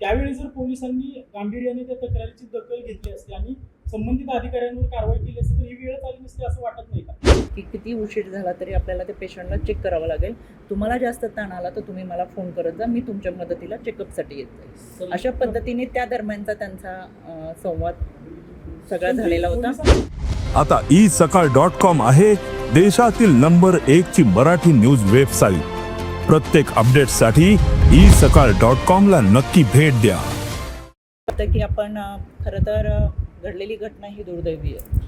त्यावेळी जर पोलिसांनी गांभीर्याने त्या तक्रारीची दखल घेतली असती आणि संबंधित अधिकाऱ्यांवर कारवाई केली असती तर ही वेळ आली नसती असं वाटत नाही का? की किती उशीर झाला तरी आपल्याला ते पेशंटला चेक करावं लागेल. तुम्हाला जास्त ताण आला तर तुम्ही मला फोन करत जा मी तुमच्या मदतीला चेकअपसाठी येत जाईल. अशा पद्धतीने त्या दरम्यानचा त्यांचा संवाद सगळा झालेला होता. आता ई सकाळ डॉट कॉम आहे देशातील नंबर एक ची मराठी न्यूज वेबसाईट प्रत्येक अपडेटसाठी ई सकाळ डॉट कॉमला नक्की भेट द्या. की आपण खरं तर घडलेली घटना ही दुर्दैवी आहे.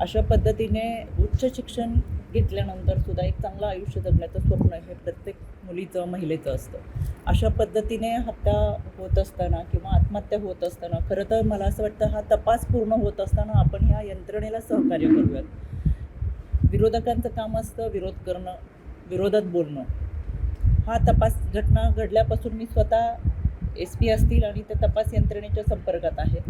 अशा पद्धतीने उच्च शिक्षण घेतल्यानंतर सुद्धा एक चांगलं आयुष्य जगण्याचं स्वप्न हे प्रत्येक मुलीचं महिलेचं असतं. अशा पद्धतीने हत्या होत असताना किंवा आत्महत्या होत असताना खरं तर मला असं वाटतं हा तपास पूर्ण होत असताना आपण ह्या यंत्रणेला सहकार्य करूयात. विरोधकांचं काम असतं विरोध करणं विरोधात बोलणं. हा तपास घटना घडल्यापासून मी स्वतः एस पी असतील आणि त्या तपास यंत्रणेच्या संपर्कात आहे.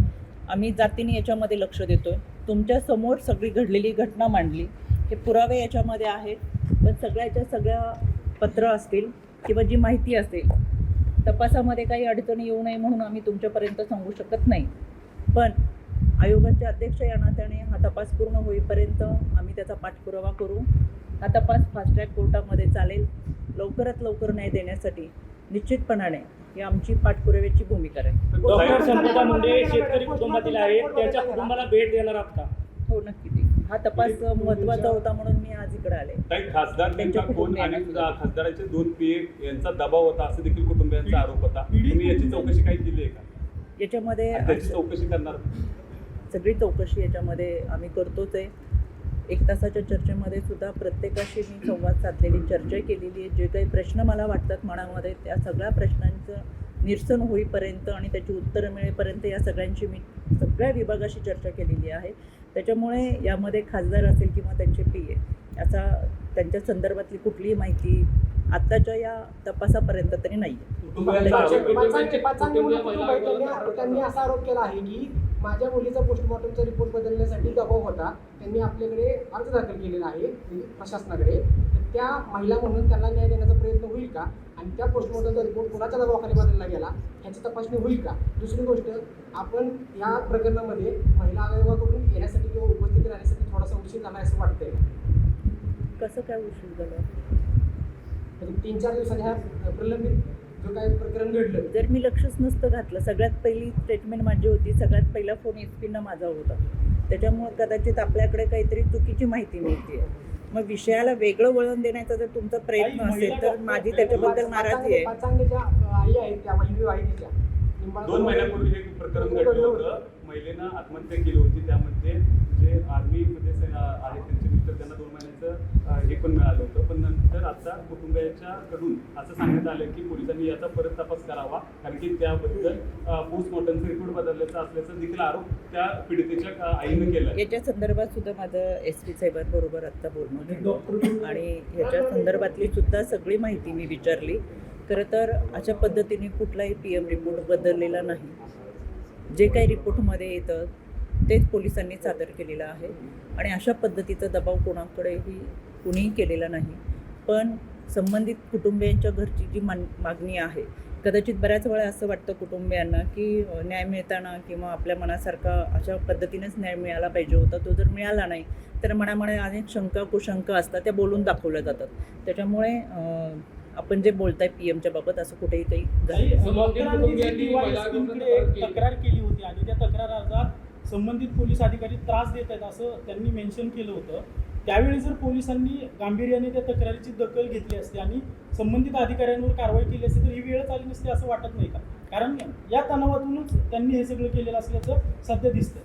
आम्ही जातीने याच्यामध्ये लक्ष देतो तुमच्यासमोर सगळी घडलेली घटना मांडली. हे पुरावे याच्यामध्ये आहेत. पण सगळ्याच्या सगळ्या पत्र असतील किंवा जी माहिती असेल तपासामध्ये काही अडचणी येऊ नये म्हणून आम्ही तुमच्यापर्यंत सांगू शकत नाही. पण आयोगाचे अध्यक्ष या नात्याने हा तपास पूर्ण होईपर्यंत आम्ही त्याचा पाठपुरावा करू. हा तपास फास्ट ट्रॅक कोर्टामध्ये चालेल. लवकरात लवकर न्याय देण्यासाठी निश्चितपणाने ही आमची पाठपुराव्याची भूमिका डॉक्टर मुंडे शेतकरी कुटुंबातील आहेत. त्यांच्या कुटुंबाला भेट देणार आहात का? हो नक्की हा तपास महत्त्वाचा होता म्हणून मी आज इकडे आले. काही खासदार त्यांच्या आणि. खासदाराचे दोन पीए यांचा दबाव होता असं देखील कुटुंबियांचा आरोप होता. तुम्ही याची चौकशी काही केली आहे का? याच्यामध्ये चौकशी करणार सगळी चौकशी याच्यामध्ये आम्ही करतोच आहे. एक तासाच्या चर्चेमध्ये सुद्धा प्रत्येकाशी मी संवाद साधलेली चर्चा केलेली आहे. जे काही प्रश्न मला वाटतात मनामध्ये त्या सगळ्या प्रश्नांचं निरसन होईपर्यंत आणि त्याची उत्तरं मिळेपर्यंत या सगळ्यांची मी सगळ्या विभागाशी चर्चा केलेली आहे. त्याच्यामुळे यामध्ये खासदार असेल किंवा त्यांचे पी ए याचा त्यांच्या संदर्भातली कुठलीही माहिती आत्ताच्या या तपासापर्यंत तरी नाही आहे त्यांनी असा आरोप केला आहे की माझ्या मुलीचा पोस्टमॉर्टमचा रिपोर्ट बदलण्यासाठी दबाव होता. त्यांनी आपल्याकडे अर्ज दाखल केलेला आहे म्हणजे प्रशासनाकडे. तर त्या महिला म्हणून त्यांना न्याय देण्याचा प्रयत्न होईल का? आणि त्या पोस्टमॉर्टमचा रिपोर्ट कोणाच्या दबावाखाली बदलला गेला? ह्याची तपासणी होईल का? दुसरी गोष्ट आपण या प्रकरणामध्ये महिला आयोगाकडून येण्यासाठी किंवा उपस्थिती राहण्यासाठी थोडासा उशीर झाला असं वाटतंय. कसं काय उशीर झालं म्हणजे तीन चार दिवसाच्या ह्या प्रलंबित जो काही प्रकरण घडलं. जर मी लक्षच नसतं घातलं सगळ्यात पहिली स्टेटमेंट माझी होती सगळ्यात पहिला फोन एस पीनं माझा होता. त्याच्यामुळे कदाचित आपल्याकडे काहीतरी चुकीची माहिती मिळते मग विषयाला वेगळं वळण देण्याचा जर तुमचा प्रयत्न असेल तर माझी त्याच्याबद्दल नाराजी आहे. पाचांगेच्या आई आहेत त्या महिला विवाहितेच्या निंबाळकर- दोन महिन्यापूर्वी हे प्रकरण घडलं होतं महिलेनं आत्महत्या केली होती. त्यामध्ये जे आर्मी मध्ये स- आहेत त्यांचे मिस्टर त्यांना दोन महिन्याचं हे पण मिळालं होतं. पण नंतर आता कुटुंबियाच्या कडून असं सांगण्यात आलं की पोलिसांनी याचा परत तपास करावा. कारण की त्याबद्दल पोस्टमॉर्टमचा रिपोर्ट बदलल्याचा असल्याचा देखील आरोप त्या पीडितेच्या आईनं केला याच्या संदर्भात सुद्धा माझं एस पी साहेबांबरोबर आत्ता बोलणं आणि ह्याच्या संदर्भातली सुद्धा सगळी माहिती मी विचारली. खरं तर अशा पद्धतीने कुठलाही पी एम रिपोर्ट बदललेला नाही. जे काही रिपोर्टमध्ये येतं तेच पोलिसांनी सादर केलेलं आहे. आणि अशा पद्धतीचा दबाव कोणाकडेही कुणीही केलेला नाही. पण संबंधित कुटुंबियांच्या घरची जी मान मागणी आहे कदाचित बऱ्याच वेळा असं वाटतं कुटुंबियांना की न्याय मिळताना किंवा आपल्या मनासारखा अशा पद्धतीनेच न्याय मिळाला पाहिजे होता तो जर मिळाला नाही तर मनामध्ये अनेक शंका कुशंका असतात त्या बोलून दाखवल्या जातात. त्याच्यामुळे आपण जे बोलताय पी एमच्या बाबत असं कुठेही काही तक्रार केली. होती आणि त्या तक्रार अर्जात संबंधित पोलीस अधिकारी त्रास देत आहेत असं त्यांनी मेन्शन केलं होतं. त्यावेळी जर पोलिसांनी गांभीर्याने त्या तक्रारीची दखल घेतली असती आणि संबंधित अधिकाऱ्यांवर कारवाई केली असती तर ही वेळ आली नसती असं वाटत नाही का? कारण या तणावातूनच त्यांनी हे सगळं केलेलं असल्याचं सध्या दिसतंय.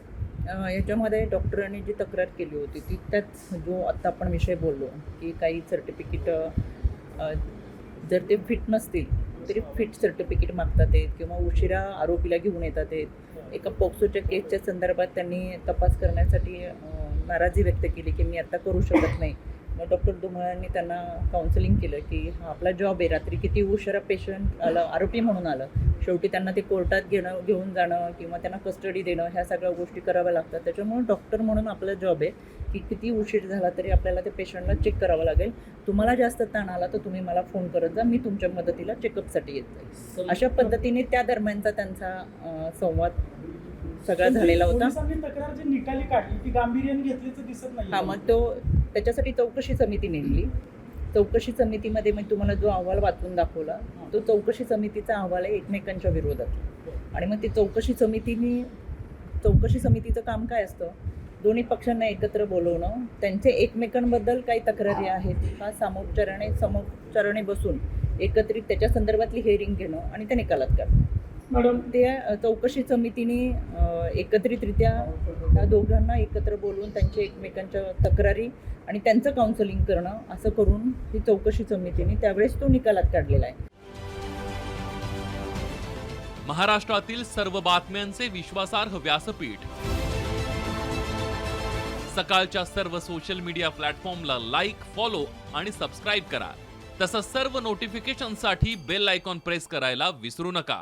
अ, याच्यामध्ये डॉक्टरांनी जी तक्रार केली होती ती त्याच जो आत्ता आपण विषय बोललो की काही सर्टिफिकेट जर ते फिट नसतील तरी फिट सर्टिफिकेट मागतात आहेत किंवा उशिरा आरोपीला घेऊन येतात आहेत एका पॉक्सोच्या केसच्या संदर्भात त्यांनी तपास करण्यासाठी नाराजी व्यक्त केली की मी आत्ता करू शकत नाही. मग डॉक्टर धुमाळांनी त्यांना काउन्सिलिंग केलं की हा आपला जॉब आहे. रात्री किती उशिरा पेशंट आलं आरोपी म्हणून आलं. शेवटी त्यांना ते कोर्टात घेणं घेऊन जाणं किंवा त्यांना कस्टडी देणं ह्या सगळ्या गोष्टी कराव्या लागतात. त्याच्यामुळे डॉक्टर म्हणून आपला जॉब आहे की किती उशीर झाला तरी आपल्याला ते पेशंटला चेक करावं लागेल. तुम्हाला जास्त ताण आला तर तुम्ही मला फोन करत जा. मी तुमच्या मदतीला चेकअपसाठी येत जाईल. अशा पद्धतीने त्या दरम्यानचा त्यांचा संवाद सगळा झालेला होता. तक्रार जी निकाली काढली ती गांभीर्याने घेतल्याचं दिसत नाही हा मग तो त्याच्यासाठी चौकशी समिती नेमली. चौकशी समितीमध्ये मी तुम्हाला जो अहवाल वाचून दाखवला तो चौकशी समितीचा अहवाल आहे एकमेकांच्या विरोधात. आणि मग ती चौकशी समितीने चौकशी समितीचं काम काय असतं? दोन्ही पक्षांना एकत्र बोलवणं त्यांचे एकमेकांबद्दल काही तक्रारी आहेत का? सामोपचाराने समोपचाराने बसून एकत्रित त्याच्या संदर्भातली हिअरिंग घेणं आणि त्या निकालात काढणं मॅडम. त्या चौकशी समितीने एकत्रितरित्या त्या दोघांना एकत्र बोलवून त्यांच्या एकमेकांच्या तक्रारी आणि त्यांचं काउन्सिलिंग करणं असं करून ही चौकशी समितीने त्यावेळेस तो निकालात काढलेला आहे. महाराष्ट्रातील सर्व बातम्यांचे विश्वासार्ह व्यासपीठ. सकाळच्या सर्व सोशल मीडिया प्लॅटफॉर्मला लाईक फॉलो आणि सबस्क्राईब करा. तसंच सर्व नोटिफिकेशनसाठी बेल आयकॉन प्रेस करायला विसरू नका.